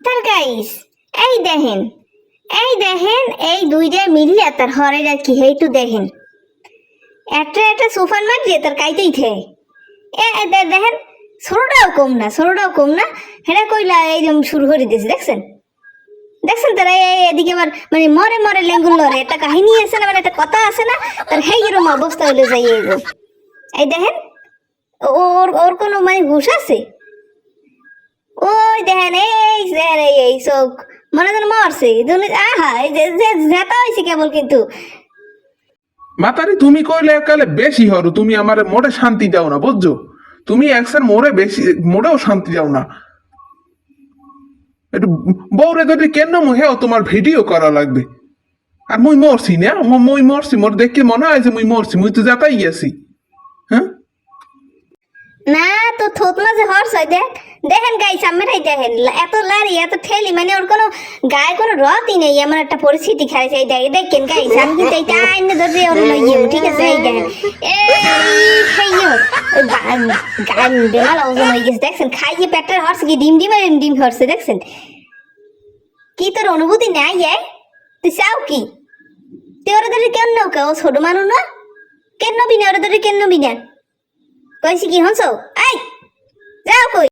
তার গাইস, এই দেখেন এই দেখেন, এই দুইটা মিলিয়ে, তার হরেরা কি, হেইটু দেখেন। একটা একটা সোফান মারছে, তার কাইতেই থে। দেখেন, ছোটটাও কম না, ছোটটাও কম না, হেরা কইলা এইরকম শুরু করে দিয়েছে দেখছেন? দেখছেন তারা এদিকে আবার মানে মরে মরে লেঙ্গুল লরে একটা কাহিনী আছে না মানে একটা কথা আছে না, তার হেই এরকম অবস্থা হইলে, যাই। এই দেখেন, ওর ওর কোনো মানে হুশ আছে? ওই দেখেন এই দেখেন এই এই চোখ। মনে যেন মরছে। আহা যে যে জেতা হয়েছে কেবল কিন্তু। মাতারি তুমি কইলে একালে বেশি হরো। তুমি আমার মোটে শান্তি দাও না বুঝছ? তুমি একসার মোড়ে বেশি মোটেও শান্তি দাও না। একটু বউরে যদি কেন হেও তোমার ভিডিও করা লাগবে? আর মুই মরছি না? মুই মরছি। মোর দেখে মনে হয় যে মুই মরছি। মুই তো যাতাই গেছি হ্যাঁ? না তো থোত মাঝে হর্ষ হয় দেখ। দেখেন গাই সামনেটাই দেখেন এত লারি, এত ঠেলি মানে ওর কোনো গায়ে কোনো রতই নেই, এমন একটা পরিস্থিতি খাইছে এই দেখ দেখেন গাই আমি কিন্তু এইটা আইনে ধরে ওর লইয়ে ঠিক আছে, এই দেখেন। এই বা- গান বেমাল খাইয়ে পেটের হর্ষ কি ডিম ডিম ডিম দেখছেন? কি তোর অনুভূতি নাই, এ? তুই চাও কি? তুই ধরে কেন নৌকা? ও ছোট না। কেন নবি ধরে কেন নবি কইছি কি হনছো এই, যাও কই।